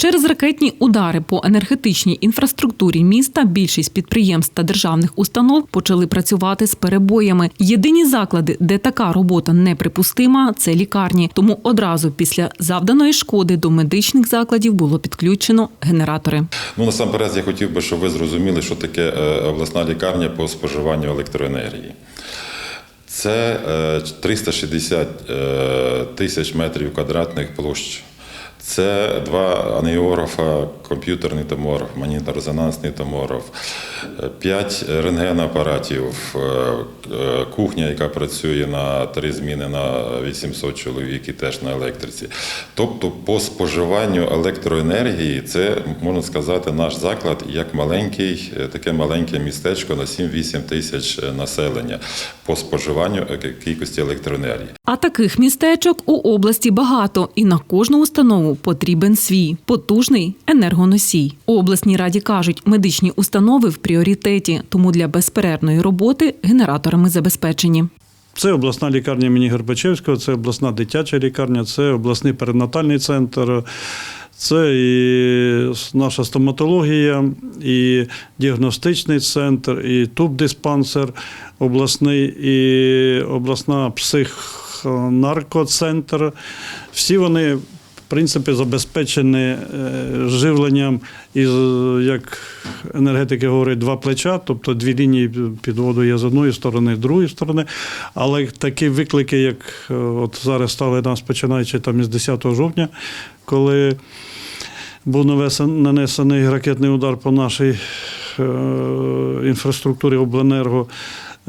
Через ракетні удари по енергетичній інфраструктурі міста більшість підприємств та державних установ почали працювати з перебоями. Єдині заклади, де така робота неприпустима, це лікарні. Тому одразу після завданої шкоди до медичних закладів було підключено генератори. Ну насамперед я хотів би, щоб ви зрозуміли, що таке е, обласна лікарня по споживанню електроенергії. Це е, 360 е, тисяч метрів квадратних площ. Це два аніографа, комп'ютерний томограф, магнітно-резонансний томограф, п'ять рентгенапаратів, е, е, кухня, яка працює на три зміни на 800 чоловік і теж на електриці. Тобто, по споживанню електроенергії, це можна сказати, наш заклад як маленький, е, таке маленьке містечко на 7-8 тисяч населення по споживанню кількості електроенергії. А таких містечок у області багато, і на кожну установу потрібен свій потужний енергоносій. У обласній раді кажуть, медичні установи в пріоритеті, тому для безперервної роботи генераторами забезпечені. Це обласна лікарня імені Горбачевського, це обласна дитяча лікарня, це обласний перинатальний центр, це і наша стоматологія, і діагностичний центр, і тубдиспансер обласний, і обласна психонаркоцентр. Всі вони. Принципі, забезпечені е, живленням із, як енергетики говорять, два плеча, тобто дві лінії підводу є з одної сторони, з другої сторони. Але такі виклики, як е, от зараз стали нас, починаючи там із 10 жовтня, коли був нанесений ракетний удар по нашій е, інфраструктурі обленерго.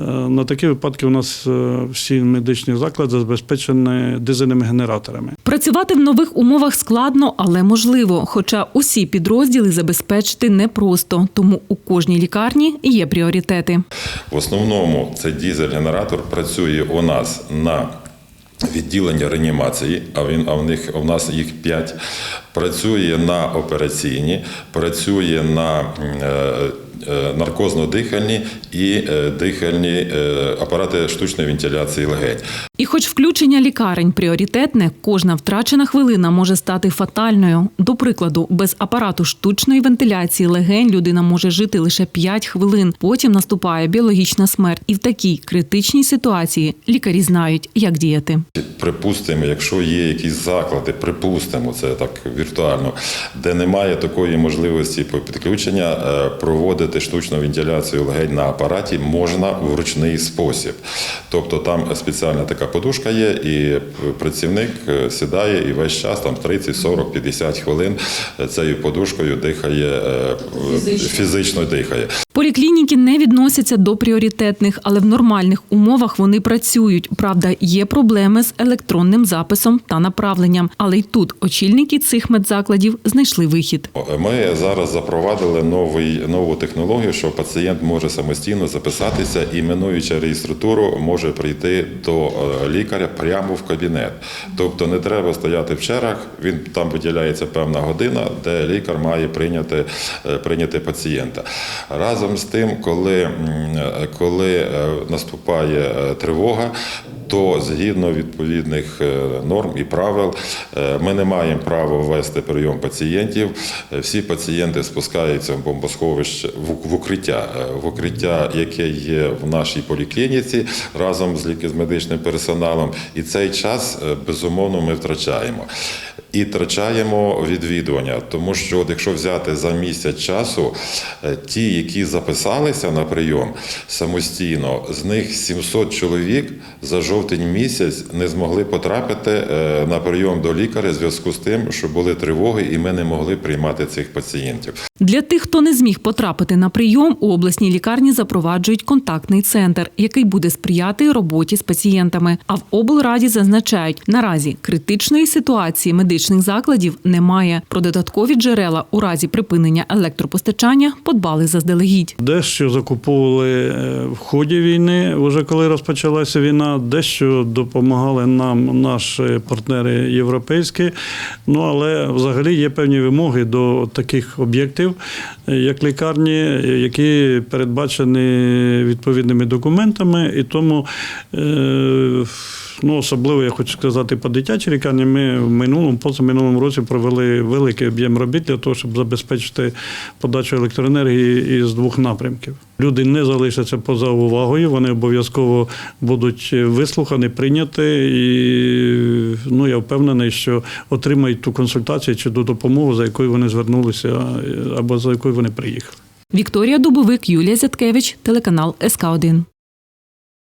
Е, На такі випадки у нас е, всі медичні заклади забезпечені дизельними генераторами. Працювати в нових умовах складно, але можливо. Хоча усі підрозділи забезпечити непросто, тому у кожній лікарні є пріоритети. В основному цей дізель-генератор працює у нас на відділенні реанімації, а він а в них у нас їх 5. Працює на операційні, працює на е, наркозно-дихальні і е, дихальні е, апарати штучної вентиляції легень. І хоч включення лікарень пріоритетне, кожна втрачена хвилина може стати фатальною. До прикладу, без апарату штучної вентиляції легень людина може жити лише 5 хвилин. Потім наступає біологічна смерть. І в такій критичній ситуації лікарі знають, як діяти. Припустимо, якщо є якісь заклади, припустимо, це так віртуально, де немає такої можливості по підключення, е, проводити штучну вентиляцію легень на апараті можна в ручний спосіб. Тобто там спеціальна така подушка є, і працівник е, сідає і весь час, там 30, 40, 50 хвилин е, цією подушкою дихає, фізично, фізично дихає. Поліклініки не відносяться до пріоритетних, але в нормальних умовах вони працюють. Правда, є проблеми з електронним записом та направленням. Але й тут очільники цих медзакладів знайшли вихід. Ми зараз запровадили новий, нову технологію, що пацієнт може самостійно записатися і, минуючи реєстратуру, може прийти до е, лікаря прямо в кабінет. Тобто не треба стояти в чергах, він там виділяється певна година, де лікар має прийняти, е, прийняти пацієнта. Разом з тим, коли, е, коли е, наступає е, тривога, то згідно відповідних норм і правил ми не маємо права ввести прийом пацієнтів. Всі пацієнти спускаються в бомбосховище в укриття, в укриття, яке є в нашій поліклініці разом з медичним персоналом. І цей час безумовно ми втрачаємо. І втрачаємо відвідування, тому що от якщо взяти за місяць часу, е, ті, які записалися на прийом самостійно, з них 700 чоловік за жовтень місяць не змогли потрапити е, на прийом до лікаря в зв'язку з тим, що були тривоги, і ми не могли приймати цих пацієнтів. Для тих, хто не зміг потрапити на прийом, у обласній лікарні запроваджують контактний центр, який буде сприяти роботі з пацієнтами. А в облраді зазначають, наразі критичної ситуації медичних закладів немає. Про додаткові джерела у разі припинення електропостачання подбали заздалегідь. Дещо закуповували е, в ході війни, вже коли розпочалася війна, дещо допомагали нам наші партнери європейські. Ну але взагалі є певні вимоги до таких об'єктів, е, як лікарні, е, які передбачені відповідними документами, і тому. Е- Ну, особливо я хочу сказати по дитячій лікарні. Ми в минулому, позаминулому році провели великий об'єм робіт для того, щоб забезпечити подачу електроенергії із двох напрямків. Люди не залишаться поза увагою, вони обов'язково будуть вислухані, прийняті, і ну, я впевнений, що отримають ту консультацію чи ту допомогу, за якою вони звернулися, або за якою вони приїхали. Вікторія Дубовик, Юлія Зяткевич, телеканал СК 1